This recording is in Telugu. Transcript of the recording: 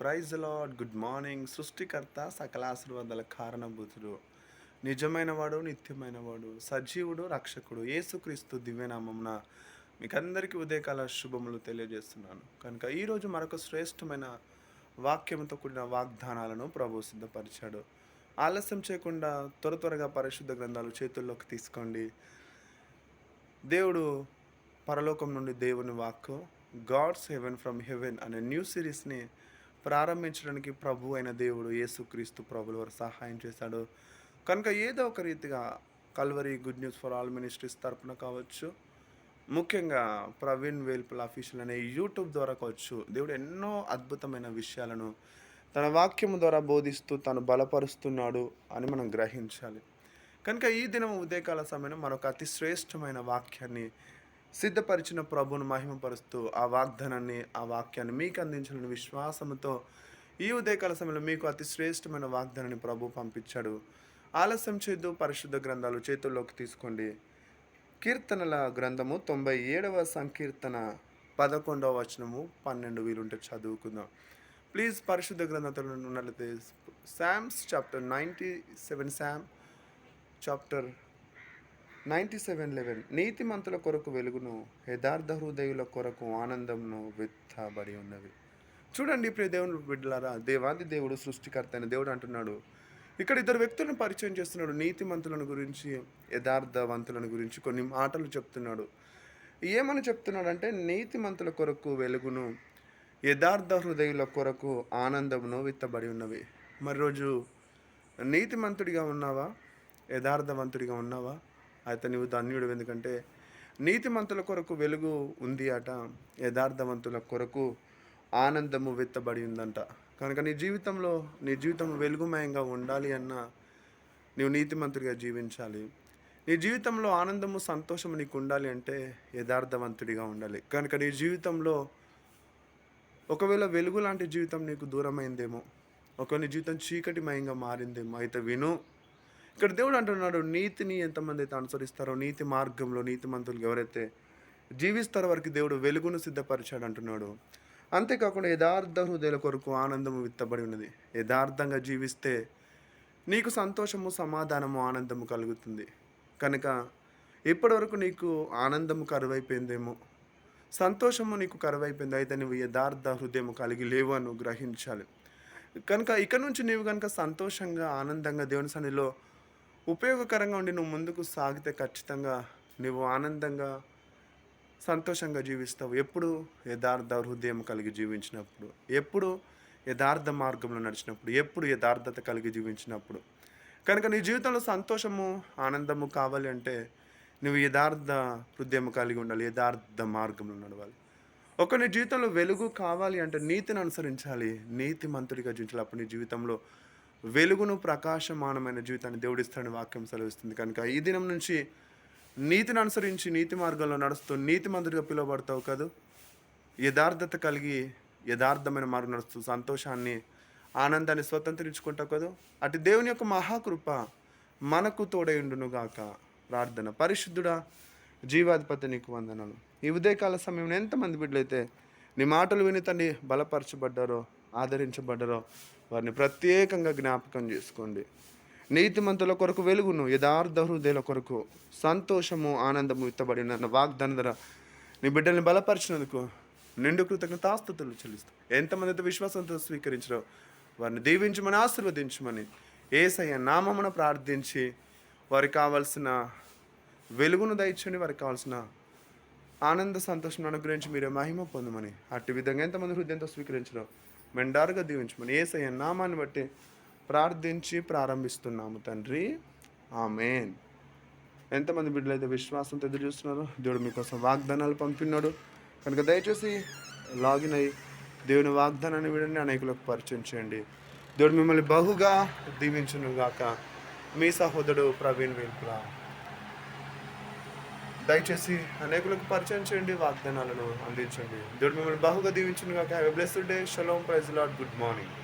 Praise lord good morning. సృష్టికర్త సకల ఆశీర్వాదాల కారణభూతుడు. నిజమైన వాడు నిత్యమైన వాడు సజీవుడు రక్షకుడు. యేసుక్రీస్తు దివ్యనామమున మీకందరికీ ఉదయకాల శుభములు తెలియజేస్తున్నాను. కనుక ఈరోజు మరొక శ్రేష్టమైన వాక్యంతో కూడిన వాగ్దానాలను ప్రభు సిద్ధపరిచాడు. ఆలస్యం చేయకుండా త్వర త్వరగా పరిశుద్ధ గ్రంథాలు చేతుల్లోకి తీసుకోండి. దేవుడు పరలోకం నుండి దేవుని వాక్కు గాడ్స్ హెవెన్ ఫ్రమ్ హెవెన్ అనే న్యూ సిరీస్ని ప్రారంభించడానికి ప్రభు అయిన దేవుడు యేసుక్రీస్తు ప్రభులు వారు సహాయం చేశాడు. కనుక ఏదో ఒక రీతిగా Calvary good news for all ministries తరపున కావచ్చు ముఖ్యంగా ప్రవీణ్ వేల్పుల అఫీషియల్ అనే యూట్యూబ్ ద్వారా కావచ్చు దేవుడు ఎన్నో అద్భుతమైన విషయాలను తన వాక్యం ద్వారా బోధిస్తూ తను బలపరుస్తున్నాడు అని మనం గ్రహించాలి. కనుక ఈ దినం ఉదయకాల సమయంలో మరొక అతి శ్రేష్టమైన వాక్యాన్ని సిద్ధపరిచిన ప్రభువును మహిమపరుస్తూ ఆ వాగ్దానాన్ని ఆ వాక్యాన్ని మీకు అందించాలని విశ్వాసంతో ఈ ఉదయకాల సమయంలో మీకు అతి శ్రేష్టమైన వాగ్దానాన్ని ప్రభు పంపించాడు. ఆలస్యం చేద్దు పరిశుద్ధ గ్రంథాలు చేతుల్లోకి తీసుకోండి. కీర్తనల గ్రంథము తొంభై ఏడవ సంకీర్తన పదకొండవ వచనము పన్నెండు వీలుంటే చదువుకుందాం. ప్లీజ్ పరిశుద్ధ గ్రంథంలో ఉన్నట్లయితే psalms chapter ninety seven psalm chapter ninety seven eleven. నీతిమంతుల కొరకు వెలుగును యథార్థ హృదయుల కొరకు ఆనందంను విత్తబడి ఉన్నవి. చూడండి ప్రియ దేవుని బిడ్డలారా దేవాది దేవుడు సృష్టికర్త అయిన దేవుడు అంటున్నాడు. ఇక్కడ ఇద్దరు వ్యక్తులను పరిచయం చేస్తున్నాడు. నీతిమంతులను గురించి యథార్థవంతులను గురించి కొన్ని మాటలు చెప్తున్నాడు. ఏమని చెప్తున్నాడంటే నీతిమంతుల కొరకు వెలుగును యథార్థ హృదయుల కొరకు ఆనందమును విత్తబడి ఉన్నవి. మరి రోజు నీతిమంతుడిగా ఉన్నావా? యథార్థవంతుడిగా ఉన్నావా? అయితే నీవు ధన్యుడు. ఎందుకంటే నీతిమంతుల కొరకు వెలుగు ఉంది అట యథార్థవంతుల కొరకు ఆనందము వెత్తబడి ఉందంట. కనుక నీ జీవితంలో నీ జీవితం వెలుగుమయంగా ఉండాలి అన్న నీవు నీతిమంతుడిగా జీవించాలి. నీ జీవితంలో ఆనందము సంతోషము నీకు ఉండాలి అంటే యథార్థవంతుడిగా ఉండాలి. కనుక నీ జీవితంలో ఒకవేళ వెలుగు లాంటి జీవితం నీకు దూరమైందేమో ఒక నీ జీవితం చీకటిమయంగా మారిందేమో అయితే విను ఇక్కడ దేవుడు అంటున్నాడు నీతిని ఎంతమంది అయితే అనుసరిస్తారో నీతి మార్గంలో నీతి మంతులు ఎవరైతే జీవిస్తారో వారికి దేవుడు వెలుగును సిద్ధపరిచాడు అంటున్నాడు. అంతేకాకుండా యథార్థ హృదయాల కొరకు ఆనందము విత్తబడి ఉన్నది. యథార్థంగా జీవిస్తే నీకు సంతోషము సమాధానము ఆనందము కలుగుతుంది. కనుక ఇప్పటివరకు నీకు ఆనందము కరువైపోయిందేమో సంతోషము నీకు కరువైపోయింది అయితే నువ్వు యథార్థ హృదయం కలిగి లేవు అని గ్రహించాలి. కనుక ఇక నుంచి నీవు కనుక సంతోషంగా ఆనందంగా దేవుని సన్నిలో ఉపయోగకరంగా ఉండి నువ్వు ముందుకు సాగితే ఖచ్చితంగా నువ్వు ఆనందంగా సంతోషంగా జీవిస్తావు. ఎప్పుడు? యథార్థ హృదయం కలిగి జీవించినప్పుడు. ఎప్పుడు? యథార్థ మార్గంలో నడిచినప్పుడు. ఎప్పుడు? యథార్థత కలిగి జీవించినప్పుడు. కనుక నీ జీవితంలో సంతోషము ఆనందము కావాలి అంటే నువ్వు యథార్థ హృదయం కలిగి ఉండాలి. యథార్థ మార్గంలో నడవాలి. ఒక నీ జీవితంలో వెలుగు కావాలి అంటే నీతిని అనుసరించాలి. నీతి మంతుడిగా జీవించాలి. అప్పుడు నీ జీవితంలో వెలుగును ప్రకాశమానమైన జీవితాన్ని దేవుడిస్తాడని వాక్యం సెలవిస్తుంది. కనుక ఈ దినం నుంచి నీతిని అనుసరించి నీతి మార్గంలో నడుస్తూ నీతి మంతుడిగా పిలువబడతావు కదా. యథార్థత కలిగి యథార్థమైన మార్గం నడుస్తూ సంతోషాన్ని ఆనందాన్ని స్వతంత్రించుకుంటావు కదా. అటు దేవుని యొక్క మహాకృప మనకు తోడైండును గాక. ప్రార్థన. పరిశుద్ధుడా జీవాధిపతి నీకు వందనలు. ఈ ఉదయకాల సమయంలో ఎంతమంది బిడ్డలైతే నీ మాటలు విని తండ్రి బలపరచబడ్డారో ఆదరించబడ్డారో వారిని ప్రత్యేకంగా జ్ఞాపకం చేసుకోండి. నీతిమంతుల కొరకు వెలుగును యథార్థ హృదయాల కొరకు సంతోషము ఆనందము ఇత్తబడిన వాగ్దాన ధర నీ బిడ్డల్ని బలపరిచినందుకు నిండు కృతజ్ఞతాస్తుతులు చెల్లిస్తాం. ఎంతమంది అయితే విశ్వాసంతో స్వీకరించారో వారిని దీవించమని ఆశీర్వదించమని ఏసయ్య నామమున ప్రార్థించి వారికి కావాల్సిన వెలుగును దయచండి వారికి కావాల్సిన ఆనంద సంతోషం అనుగ్రహించి మీరే మహిమ పొందమని. అట్టి విధంగా ఎంతమంది హృదయంతో స్వీకరించడం మెండారుగా దీవించమని ఏసయ్య నామాన్ని బట్టి ప్రార్థించి ప్రారంభిస్తున్నాము తండ్రి. ఆమెన్. ఎంతమంది బిడ్డలైతే విశ్వాసంతో ఎదురు చూస్తున్నారో దేవుడు మీకోసం వాగ్దానాలు పంపినాడు కనుక దయచేసి లాగిన్ అయ్యి దేవుని వాగ్దానాన్ని విడండి అనేకులకు పరిచయం చేయండి. దేవుడు మిమ్మల్ని బహుగా దీవించును గాక మీ సహోదరుడు ప్రవీణ్ వెంకుల దయచేసి అనేకులకు పరిచయం చేయండి వాగ్దానాలను అందించండి. దేవుడు మిమ్మల్ని బహుగా దీవించును గాక have a blessed day shalom praise lord good morning